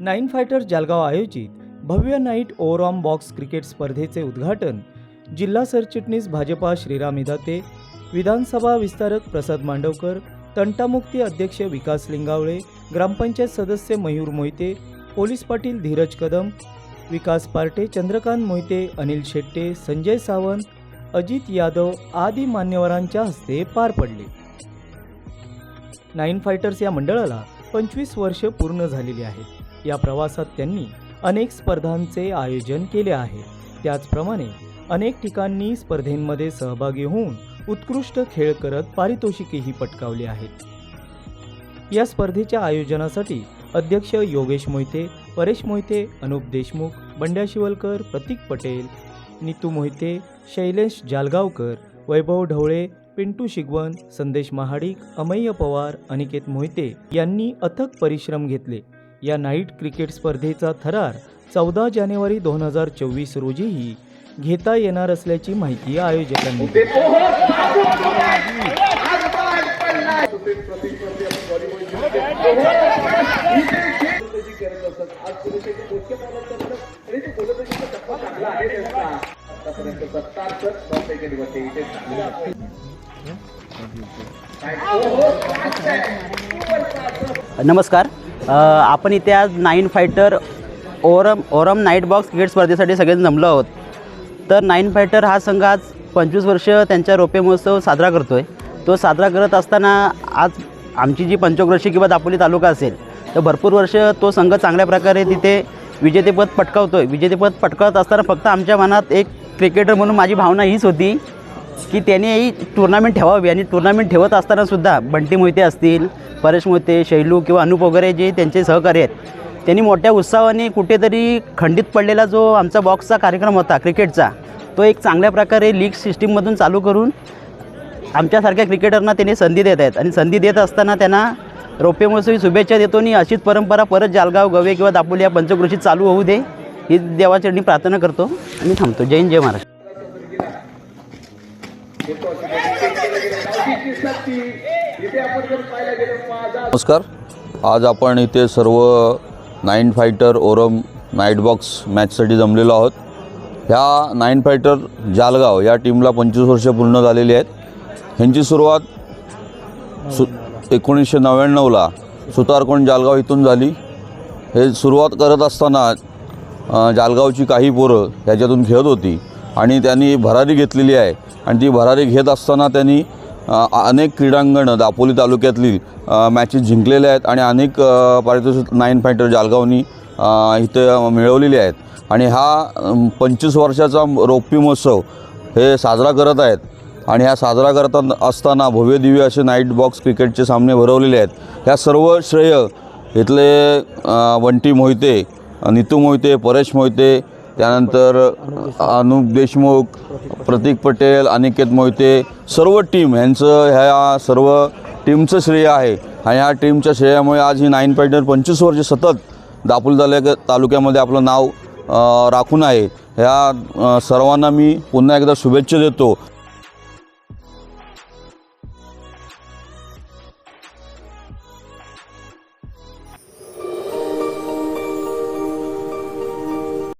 Nine fighter Jalgaon आयोजित भव्य night ओव्हरऑम box cricket स्पर्धेचे उद्घाटन जिल्हा सरचिटणीस भाजपा श्रीराम इदाते विधानसभा विस्तारक प्रसाद मांडवकर तंटामुक्ती अध्यक्ष विकास लिंगावळे ग्रामपंचायत सदस्य मयूर मोहिते पोलीस पाटील धीरज कदम विकास पार्टे चंद्रकांत मोहिते अनिल शेट्टे संजय सावंत अजित यादव आदी मान्यवरांच्या हस्ते पार पडले. नाईन फायटर्स या मंडळाला पंचवीस वर्ष पूर्ण झालेली आहेत. या प्रवासात त्यांनी अनेक स्पर्धांचे आयोजन केले आहे. त्याचप्रमाणे अनेक ठिकाणी स्पर्धेंमध्ये सहभागी होऊन उत्कृष्ट खेळ करत पारितोषिकेही पटकावली आहेत. या स्पर्धेच्या आयोजनासाठी अध्यक्ष योगेश मोहिते परेश मोहिते अनुप देशमुख बंड्या शिवलकर प्रतीक पटेल नीतू मोहिते शैलेश जालगावकर वैभव ढवळे पिंटू शिगवण संदेश महाडिक अमय्य पवार अनिकेत मोहिते यांनी अथक परिश्रम घेतले. या नाईट क्रिकेट स्पर्धेचा थरार चौदा जानेवारी दोन हजार चोवीस रोजीही घेता येणार असल्याची माहिती आयोजकांनी नमस्कार. आपण इथे आज नाईन फायटर ओरम ओरम नाईट बॉक्स क्रिकेट स्पर्धेसाठी सगळेच जमलो आहोत. तर नाईन फायटर हा संघ आज पंचवीस वर्ष त्यांच्या रोपे महोत्सव साजरा करतो आहे तो साजरा करत असताना आज आमची जी पंचक्रोशी किंवा दापोली तालुका असेल तर भरपूर वर्ष तो संघ चांगल्या प्रकारे तिथे विजेतेपद पटकावतो आहे विजेतेपद पटकावत असताना फक्त आमच्या मनात एक क्रिकेटर म्हणून माझी भावना हीच होती की त्यानेही टुर्नामेंट ठेवावी आणि टुर्नामेंट ठेवत असतानासुद्धा बंटी मोहिते असतील परेश मोहिते शैलू किंवा अनुप वगैरे जे त्यांचे सहकारी आहेत त्यांनी मोठ्या उत्साहाने कुठेतरी खंडित पडलेला जो आमचा बॉक्सचा कार्यक्रम होता क्रिकेटचा तो एक चांगल्या प्रकारे लीग सिस्टीममधून चालू करून आमच्यासारख्या क्रिकेटरना त्यांनी संधी देत आहेत. आणि संधी देत असताना त्यांना रौप्य महोत्सवी शुभेच्छा देतो आणि अशीच परंपरा परत जालगाव गवे किंवा दापोली या पंचकृषीत चालू होऊ दे ही देवाचरणी प्रार्थना करतो. आणि थांबतो. जय हिंद जय महाराष्ट्र. नमस्कार. आज आपण इथे सर्व नाईन फायटर ओरम नाईट बॉक्स मॅचसाठी जमलेलो आहोत. ह्या नाईन फायटर जालगाव या टीमला पंचवीस वर्ष पूर्ण झालेली आहेत. ह्यांची सुरुवात सु एकोणीसशे नव्याण्णवला सुतारकोंड जालगाव इथून झाली. हे सुरुवात करत असताना जालगावची काही पोरं ह्याच्यातून खेळत होती आणि त्यांनी भरारी घेतलेली आहे. आणि ती भरारी घेत असताना त्यांनी अनेक क्रीडांगणं दापोली तालुक्यातली मॅचेस जिंकलेल्या आहेत आणि अनेक पारितोषिक नाईन फायटर जालगावनी इथं इथे मिळवलेले आहेत. आणि हा पंचवीस वर्षाचा रौप्य महोत्सव हे साजरा करत आहेत. आणि ह्या साजरा करत असताना भव्य दिव्य असे नाईट बॉक्स क्रिकेटचे सामने भरवलेले आहेत. ह्या सर्व श्रेय इथले वंटी मोहिते नीतू मोहिते परेश मोहिते त्यानंतर अनुप देशमुख प्रतीक पटेल अनिकेत मोहिते सर्व टीम ह्यांचं ह्या सर्व टीमचं श्रेय आहे. आणि ह्या टीमच्या श्रेयामुळे आज ही नाईन फायटर पंचवीस वर्ष सतत दापोली तालुक्यामध्ये आपलं नाव राखून आहे. ह्या सर्वांना मी पुन्हा एकदा शुभेच्छा देतो.